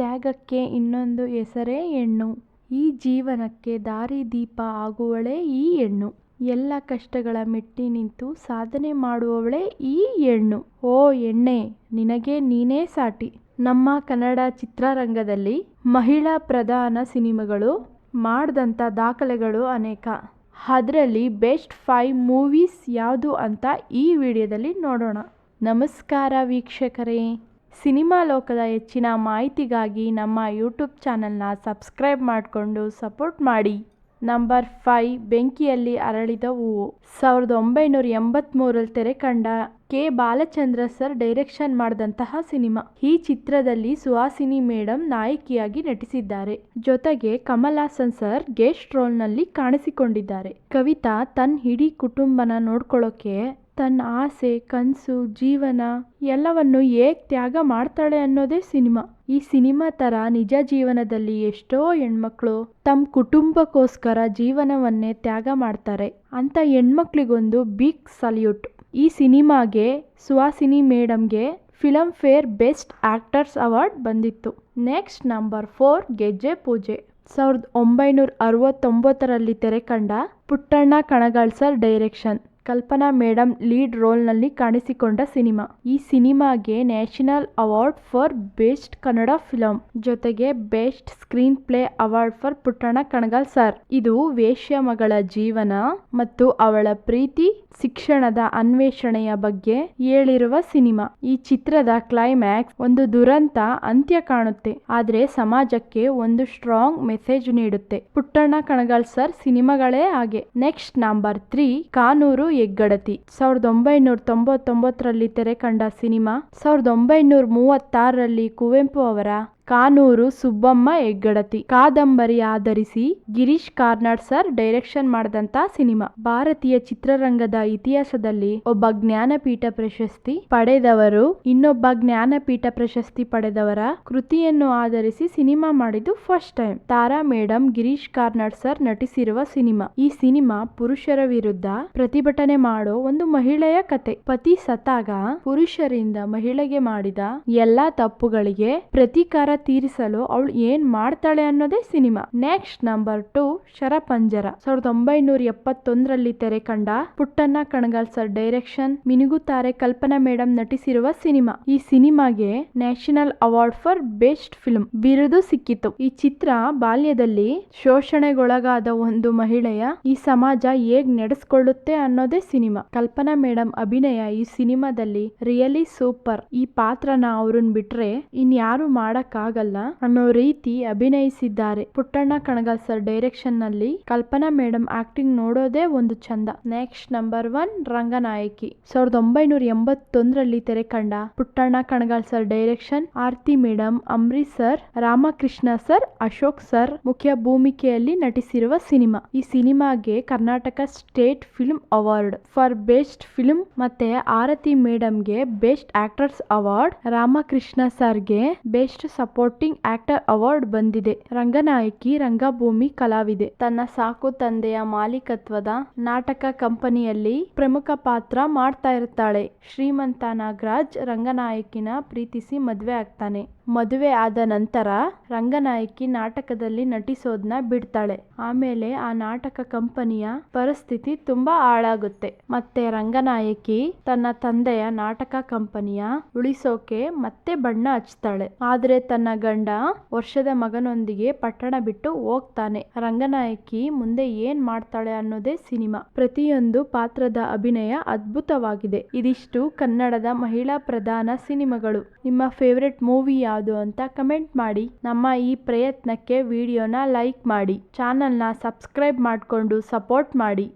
ತ್ಯಾಗಕ್ಕೆ ಇನ್ನೊಂದು ಹೆಸರೇ ಹೆಣ್ಣು. ಈ ಜೀವನಕ್ಕೆ ದಾರಿದೀಪ ಆಗುವಳೇ ಈ ಹೆಣ್ಣು. ಎಲ್ಲ ಕಷ್ಟಗಳ ಮೆಟ್ಟಿ ನಿಂತು ಸಾಧನೆ ಮಾಡುವವಳೇ ಈ ಹೆಣ್ಣು. ಓ ಹೆಣ್ಣೆ, ನಿನಗೆ ನೀನೇ ಸಾಟಿ. ನಮ್ಮ ಕನ್ನಡ ಚಿತ್ರರಂಗದಲ್ಲಿ ಮಹಿಳಾ ಪ್ರಧಾನ ಸಿನಿಮಾಗಳು ಮಾಡಿದಂಥ ದಾಖಲೆಗಳು ಅನೇಕ. ಅದರಲ್ಲಿ ಬೆಸ್ಟ್ ಫೈವ್ ಮೂವೀಸ್ ಯಾವುದು ಅಂತ ಈ ವಿಡಿಯೋದಲ್ಲಿ ನೋಡೋಣ. ನಮಸ್ಕಾರ ವೀಕ್ಷಕರೇ. ಸಿನಿಮಾ ಲೋಕದ ಹೆಚ್ಚಿನ ಮಾಹಿತಿಗಾಗಿ ನಮ್ಮ ಯೂಟ್ಯೂಬ್ ಚಾನಲ್ನ ಸಬ್ಸ್ಕ್ರೈಬ್ ಮಾಡಿಕೊಂಡು ಸಪೋರ್ಟ್ ಮಾಡಿ. ನಂಬರ್ ಫೈ ಬೆಂಕಿಯಲ್ಲಿ ಅರಳಿದ ಹೂವು. ಸಾವಿರದ ಒಂಬೈನೂರ ಎಂಬತ್ಮೂರಲ್ಲಿ ತೆರೆ ಕಂಡ ಕೆ. ಬಾಲಚಂದ್ರ ಸರ್ ಡೈರೆಕ್ಷನ್ ಮಾಡಿದಂತಹ ಸಿನಿಮಾ. ಈ ಚಿತ್ರದಲ್ಲಿ ಸುಹಾಸಿನಿ ಮೇಡಮ್ ನಾಯಕಿಯಾಗಿ ನಟಿಸಿದ್ದಾರೆ. ಜೊತೆಗೆ ಕಮಲ್ ಸರ್ ಗೆಸ್ಟ್ ರೋಲ್ನಲ್ಲಿ ಕಾಣಿಸಿಕೊಂಡಿದ್ದಾರೆ. ಕವಿತಾ ತನ್ನ ಇಡೀ ಕುಟುಂಬನ ನೋಡ್ಕೊಳ್ಳೋಕೆ ತನ್ನ ಆಸೆ, ಕನಸು, ಜೀವನ ಎಲ್ಲವನ್ನು ಹೇಗೆ ತ್ಯಾಗ ಮಾಡ್ತಾಳೆ ಅನ್ನೋದೇ ಸಿನಿಮಾ. ಈ ಸಿನಿಮಾ ಥರ ನಿಜ ಜೀವನದಲ್ಲಿ ಎಷ್ಟೋ ಹೆಣ್ಮಕ್ಳು ತಮ್ಮ ಕುಟುಂಬಕ್ಕೋಸ್ಕರ ಜೀವನವನ್ನೇ ತ್ಯಾಗ ಮಾಡ್ತಾರೆ ಅಂತ ಹೆಣ್ಮಕ್ಳಿಗೊಂದು ಬಿಗ್ ಸಲ್ಯೂಟ್. ಈ ಸಿನಿಮಾಗೆ ಸುಹಾಸಿನಿ ಮೇಡಮ್ಗೆ Filmfare best actors award ಬಂದಿತ್ತು. Next number four, Gejje Pooje. ಸಾವಿರದ ಒಂಬೈನೂರ ಅರವತ್ತೊಂಬತ್ತರಲ್ಲಿ ತೆರೆ ಕಂಡ Puttanna Kanagal sir direction. Kalpana madam lead ರೋಲ್ನಲ್ಲಿ ಕಾಣಿಸಿಕೊಂಡ ಸಿನಿಮಾ. ಈ ಸಿನಿಮಾಗೆ national award for best Kannada film, ಜೊತೆಗೆ best screenplay award for Puttanna Kanagal sir. ಇದು ವೇಶ್ಯ ಮಗಳ ಜೀವನ ಮತ್ತು ಅವಳ ಪ್ರೀತಿ, ಶಿಕ್ಷಣದ ಅನ್ವೇಷಣೆಯ ಬಗ್ಗೆ ಹೇಳಿರುವ ಸಿನಿಮಾ. ಈ ಚಿತ್ರದ ಕ್ಲೈಮ್ಯಾಕ್ಸ್ ಒಂದು ದುರಂತ ಅಂತ್ಯ ಕಾಣುತ್ತೆ, ಆದ್ರೆ ಸಮಾಜಕ್ಕೆ ಒಂದು ಸ್ಟ್ರಾಂಗ್ ಮೆಸೇಜ್ ನೀಡುತ್ತೆ. ಪುಟ್ಟಣ್ಣ ಕಣಗಾಲ್ ಸರ್ ಸಿನಿಮಾಗಳೇ ಹಾಗೆ. Next number three, Kanooru Heggadathi. ಸಾವಿರದ ಒಂಬೈನೂರ ತೊಂಬತ್ತೊಂಬತ್ತರಲ್ಲಿ ತೆರೆ ಕಂಡ ಸಿನಿಮಾ ಸಾವಿರದ ಒಂಬೈನೂರ ಮೂವತ್ತಾರರಲ್ಲಿ ಕುವೆಂಪು ಅವರ ಕಾನೂರು ಸುಬ್ಬಮ್ಮ ಹೆಗ್ಗಡತಿ. ಕಾದಂಬರಿ ಆಧರಿಸಿ ಗಿರೀಶ್ ಕಾರ್ನಾಡ್ ಸರ್ ಡೈರೆಕ್ಷನ್ ಮಾಡಿದಂತ ಸಿನಿಮಾ. ಭಾರತೀಯ ಚಿತ್ರರಂಗದ ಇತಿಹಾಸದಲ್ಲಿ ಒಬ್ಬ ಜ್ಞಾನಪೀಠ ಪ್ರಶಸ್ತಿ ಪಡೆದವರು, ಇನ್ನೊಬ್ಬ ಜ್ಞಾನಪೀಠ ಪ್ರಶಸ್ತಿ ಪಡೆದವರ ಕೃತಿಯನ್ನು ಆಧರಿಸಿ ಸಿನಿಮಾ ಮಾಡಿದ್ದು first time. Tara madam Girish Karnad sir ನಟಿಸಿರುವ cinema. ಈ ಸಿನಿಮಾ ಪುರುಷರ ವಿರುದ್ಧ ಪ್ರತಿಭಟನೆ ಮಾಡೋ ಒಂದು ಮಹಿಳೆಯ ಕತೆ. ಪತಿ ಸತಾಗ ಪುರುಷರಿಂದ ಮಹಿಳೆಗೆ ಮಾಡಿದ ಎಲ್ಲಾ ತಪ್ಪುಗಳಿಗೆ ಪ್ರತೀಕಾರ ತೀರಿಸಲು ಅವಳು ಏನ್ ಮಾಡ್ತಾಳೆ ಅನ್ನೋದೇ cinema. Next number two, Sharapanjara. ಸಾವಿರದ ಒಂಬೈನೂರ ಎಪ್ಪತ್ತೊಂದರಲ್ಲಿ ತೆರೆ ಕಂಡ ಪುಟ್ಟಣ್ಣ ಕಣಗಾಲ್ ಸರ್ ಡೈರೆಕ್ಷನ್ ಮಿನುಗುತ್ತಾರೆ ಕಲ್ಪನಾ ಮೇಡಮ್ ನಟಿಸಿರುವ ಸಿನಿಮಾ. ಈ ಸಿನಿಮಾಗೆ national award for best film ಬಿರುದು ಸಿಕ್ಕಿತು ಈ ಚಿತ್ರ ಬಾಲ್ಯದಲ್ಲಿ ಶೋಷಣೆಗೊಳಗಾದ ಒಂದು ಮಹಿಳೆಯ ಈ ಸಮಾಜ ಹೇಗ್ ನಡೆಸ್ಕೊಳ್ಳುತ್ತೆ ಅನ್ನೋದೇ ಸಿನಿಮಾ. ಕಲ್ಪನಾ ಮೇಡಮ್ ಅಭಿನಯ ಈ ಸಿನಿಮಾದಲ್ಲಿ ರಿಯಲಿ ಸೂಪರ್. ಈ ಪಾತ್ರನ ಅವ್ರನ್ನ ಬಿಟ್ರೆ ಇನ್ಯಾರು ಮಾಡಕ್ ಆಗಲ್ಲ ಅನ್ನೋ ರೀತಿ ಅಭಿನಯಿಸಿದ್ದಾರೆ. ಪುಟ್ಟಣ್ಣ ಕಣಗಾಲ್ ಸರ್ ಡೈರೆಕ್ಷನ್ನಲ್ಲಿ ಕಲ್ಪನಾ ಮೇಡಮ್ ಆಕ್ಟಿಂಗ್ ನೋಡೋದೇ ಒಂದು ಚಂದ. Next number one Ranganayaki. ಸಾವಿರದ ಒಂಬೈನೂರ ಎಂಬತ್ತೊಂದರಲ್ಲಿ ತೆರೆ ಕಂಡ Puttanna Kanagal sir direction Aarti madam Ambareesh sir, Ramakrishna sir, Ashok sir ಮುಖ್ಯ ಭೂಮಿಕೆಯಲ್ಲಿ ನಟಿಸಿರುವ ಸಿನಿಮಾ. ಈ ಸಿನಿಮಾಗೆ Karnataka state film award for best film ಮತ್ತೆ ಆರತಿ ಮೇಡಮ್ಗೆ ಬೆಸ್ಟ್ ಆಕ್ಟರ್ಸ್ ಅವಾರ್ಡ್, ರಾಮಕೃಷ್ಣ ಸರ್ಗೆ ಬೆಸ್ಟ್ ಸಪೋರ್ಟಿಂಗ್ ಆಕ್ಟರ್ ಅವಾರ್ಡ್ ಬಂದಿದೆ. ರಂಗನಾಯಕಿ ರಂಗಭೂಮಿ ಕಲಾವಿದೆ. ತನ್ನ ಸಾಕು ತಂದೆಯ ಮಾಲೀಕತ್ವದ ನಾಟಕ ಕಂಪನಿಯಲ್ಲಿ ಪ್ರಮುಖ ಪಾತ್ರ ಮಾಡ್ತಾ ಇರ್ತಾಳೆ. ಶ್ರೀಮಂತ ನಾಗರಾಜ್ ರಂಗನಾಯಕಿನ ಪ್ರೀತಿಸಿ ಮದುವೆ ಆಗ್ತಾನೆ. ಮದುವೆ ಆದ ನಂತರ ರಂಗನಾಯಕಿ ನಾಟಕದಲ್ಲಿ ನಟಿಸೋದನ್ನ ಬಿಡ್ತಾಳೆ. ಆಮೇಲೆ ಆ ನಾಟಕ ಕಂಪನಿಯ ಪರಿಸ್ಥಿತಿ ತುಂಬಾ ಹಾಳಾಗುತ್ತೆ. ಮತ್ತೆ ರಂಗನಾಯಕಿ ತನ್ನ ತಂದೆಯ ನಾಟಕ ಕಂಪನಿಯ ಉಳಿಸೋಕೆ ಮತ್ತೆ ಬಣ್ಣ ಹಚ್ತಾಳೆ. ಆದ್ರೆ ತನ್ನ ಗಂಡ ವರ್ಷದ ಮಗನೊಂದಿಗೆ ಪಟ್ಟಣ ಬಿಟ್ಟು ಹೋಗ್ತಾನೆ. ರಂಗನಾಯಕಿ ಮುಂದೆ ಏನ್ ಮಾಡ್ತಾಳೆ ಅನ್ನೋದೇ ಸಿನಿಮಾ. ಪ್ರತಿಯೊಂದು ಪಾತ್ರದ ಅಭಿನಯ ಅದ್ಭುತವಾಗಿದೆ. ಇದಿಷ್ಟು ಕನ್ನಡದ ಮಹಿಳಾ ಪ್ರಧಾನ ಸಿನಿಮಾಗಳು. ನಿಮ್ಮ ಫೇವ್ರೆಟ್ ಮೂವಿ ಯಾವುದು ಅಂತ ಕಮೆಂಟ್ ಮಾಡಿ. ನಮ್ಮ ಈ ಪ್ರಯತ್ನಕ್ಕೆ ವಿಡಿಯೋನ ಲೈಕ್ ಮಾಡಿ. ಚಾನಲ್ನ ಸಬ್ಸ್ಕ್ರೈಬ್ ಮಾಡಿಕೊಂಡು ಸಪೋರ್ಟ್ ಮಾಡಿ.